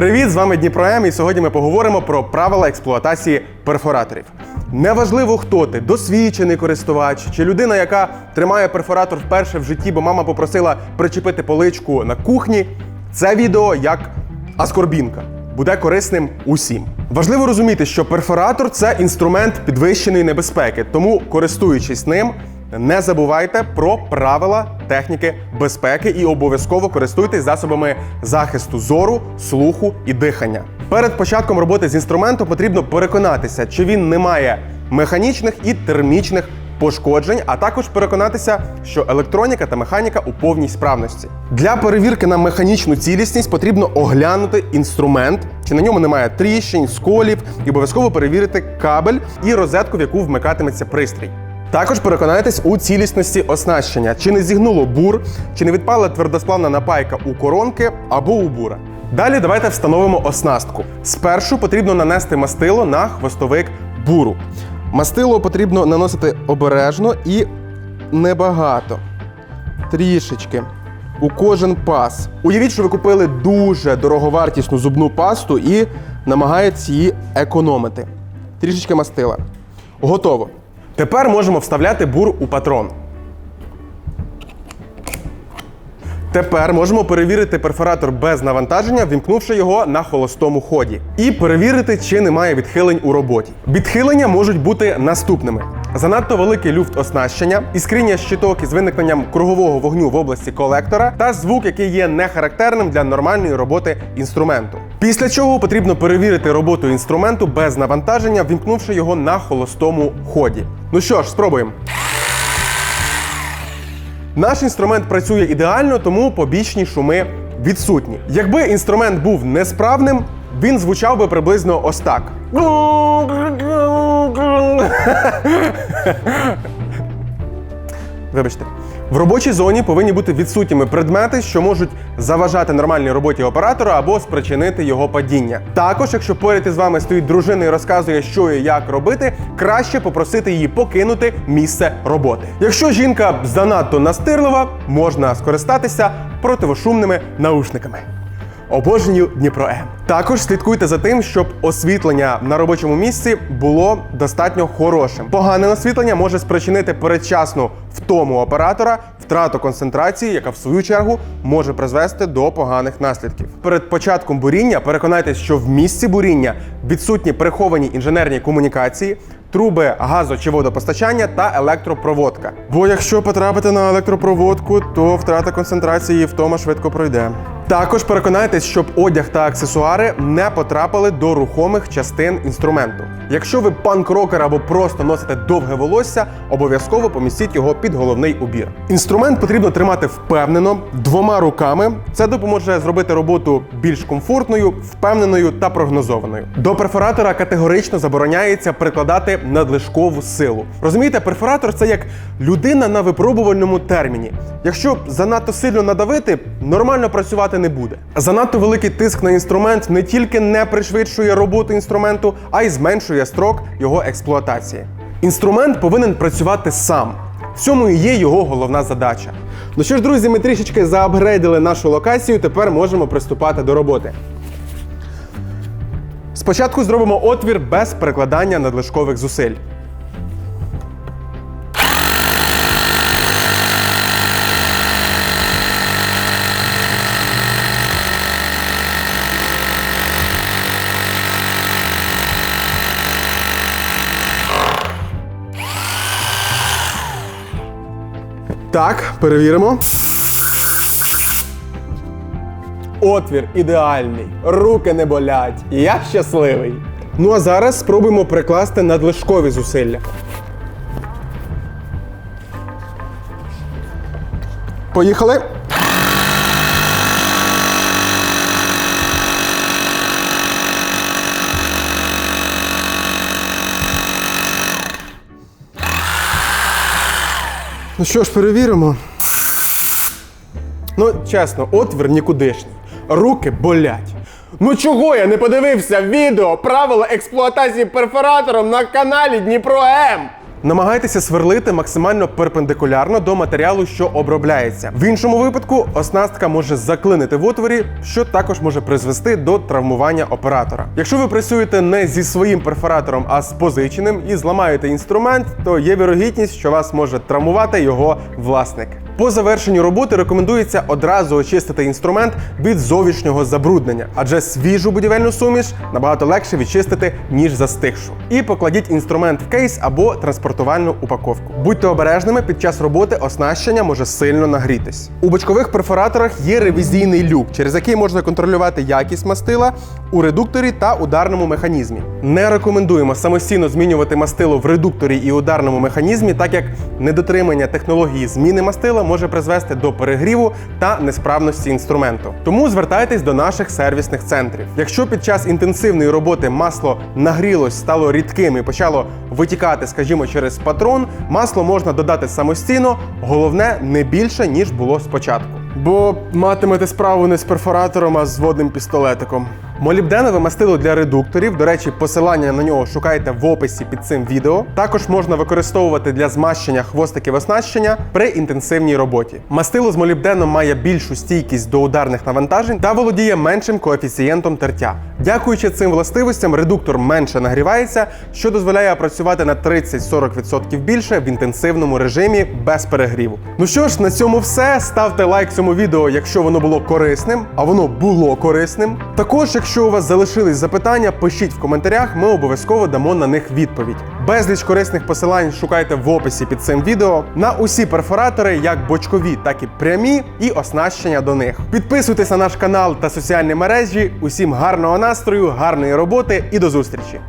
Привіт, з вами Дніпро М, і сьогодні ми поговоримо про правила експлуатації перфораторів. Неважливо, хто ти досвідчений користувач чи людина, яка тримає перфоратор вперше в житті, бо мама попросила причепити поличку на кухні. Це відео як аскорбінка. Буде корисним усім. Важливо розуміти, що перфоратор це інструмент підвищеної небезпеки, тому користуючись ним, не забувайте про правила техніки безпеки і обов'язково користуйтесь засобами захисту зору, слуху і дихання. Перед початком роботи з інструментом потрібно переконатися, чи він не має механічних і термічних пошкоджень, а також переконатися, що електроніка та механіка у повній справності. Для перевірки на механічну цілісність потрібно оглянути інструмент, чи на ньому немає тріщин, сколів, і обов'язково перевірити кабель і розетку, в яку вмикатиметься пристрій. Також переконайтесь у цілісності оснащення, чи не зігнуло бур, чи не відпала твердосплавна напайка у коронки або у бура. Далі давайте встановимо оснастку. Спершу потрібно нанести мастило на хвостовик буру. Мастило потрібно наносити обережно і небагато. Трішечки. У кожен пас. Уявіть, що ви купили дуже дороговартісну зубну пасту і намагаєтесь її економити. Трішечки мастила. Готово. Тепер можемо вставляти бур у патрон. Тепер можемо перевірити перфоратор без навантаження, вімкнувши його на холостому ході, і перевірити, чи немає відхилень у роботі. Відхилення можуть бути наступними: занадто великий люфт оснащення, іскріння щиток із виникненням кругового вогню в області колектора та звук, який є нехарактерним для нормальної роботи інструменту. Після чого потрібно перевірити роботу інструменту без навантаження, вімкнувши його на холостому ході. Ну що ж, спробуємо. Наш інструмент працює ідеально, тому побічні шуми відсутні. Якби інструмент був несправним, він звучав би приблизно ось так. Вибачте. В робочій зоні повинні бути відсутніми предмети, що можуть заважати нормальній роботі оператора або спричинити його падіння. Також, якщо поряд із вами стоїть дружина і розказує, що і як робити, краще попросити її покинути місце роботи. Якщо жінка занадто настирлива, можна скористатися противошумними наушниками. Обожнюю Дніпро М. Також слідкуйте за тим, щоб освітлення на робочому місці було достатньо хорошим. Погане освітлення може спричинити передчасну втому оператора, втрату концентрації, яка в свою чергу може призвести до поганих наслідків. Перед початком буріння переконайтесь, що в місці буріння відсутні приховані інженерні комунікації. Труби газу чи водопостачання та електропроводка. Бо якщо потрапити на електропроводку, то втрата концентрації втома швидко пройде. Також переконайтесь, щоб одяг та аксесуари не потрапили до рухомих частин інструменту. Якщо ви панк-рокер або просто носите довге волосся, обов'язково помістіть його під головний убір. Інструмент потрібно тримати впевнено двома руками. Це допоможе зробити роботу більш комфортною, впевненою та прогнозованою. До перфоратора категорично забороняється прикладати надлишкову силу. Розумієте, перфоратор це як людина на випробувальному терміні. Якщо занадто сильно надавити, нормально працювати не буде. Занадто великий тиск на інструмент не тільки не пришвидшує роботу інструменту, а й зменшує строк його експлуатації. Інструмент повинен працювати сам. В цьому і є його головна задача. Ну що ж, друзі, ми трішечки заапгрейдили нашу локацію. Тепер можемо приступати до роботи. Спочатку зробимо отвір без перекладання надлишкових зусиль. Так, перевіримо. Отвір ідеальний, руки не болять. Я щасливий. Ну а зараз спробуємо прикласти надлишкові зусилля. Поїхали. Ну що ж, перевіримо. Ну, чесно, отвір нікудишній. Руки болять. Ну чого я не подивився відео правила експлуатації перфоратором на каналі Дніпро М? Намагайтеся сверлити максимально перпендикулярно до матеріалу, що обробляється. В іншому випадку оснастка може заклинити в отворі, що також може призвести до травмування оператора. Якщо ви працюєте не зі своїм перфоратором, а з позиченим і зламаєте інструмент, то є вірогідність, що вас може травмувати його власник. По завершенню роботи рекомендується одразу очистити інструмент від зовнішнього забруднення, адже свіжу будівельну суміш набагато легше відчистити, ніж застигшу. І покладіть інструмент в кейс або транспортувальну упаковку. Будьте обережними, під час роботи оснащення може сильно нагрітись. У бочкових перфораторах є ревізійний люк, через який можна контролювати якість мастила у редукторі та ударному механізмі. Не рекомендуємо самостійно змінювати мастило в редукторі і ударному механізмі, так як недотримання технології зміни мастила може призвести до перегріву та несправності інструменту. Тому звертайтесь до наших сервісних центрів. Якщо під час інтенсивної роботи масло нагрілось, стало рідким і почало витікати, скажімо, через патрон, масло можна додати самостійно, головне не більше ніж було спочатку. Бо матимете справу не з перфоратором, а з водним пістолетиком. Молібденове мастило для редукторів. До речі, посилання на нього шукайте в описі під цим відео. Також можна використовувати для змащення хвостиків оснащення при інтенсивній роботі. Мастило з молібденом має більшу стійкість до ударних навантажень та володіє меншим коефіцієнтом тертя. Дякуючи цим властивостям, редуктор менше нагрівається, що дозволяє працювати на 30-40% більше в інтенсивному режимі без перегріву. Ну що ж, на цьому все. Ставте лайк цьому відео, якщо воно було корисним, а воно було корисним. Також, якщо у вас залишились запитання, пишіть в коментарях, ми обов'язково дамо на них відповідь. Безліч корисних посилань шукайте в описі під цим відео на усі перфоратори, як бочкові, так і прямі, і оснащення до них. Підписуйтесь на наш канал та соціальні мережі. Усім гарного настрою, гарної роботи і до зустрічі!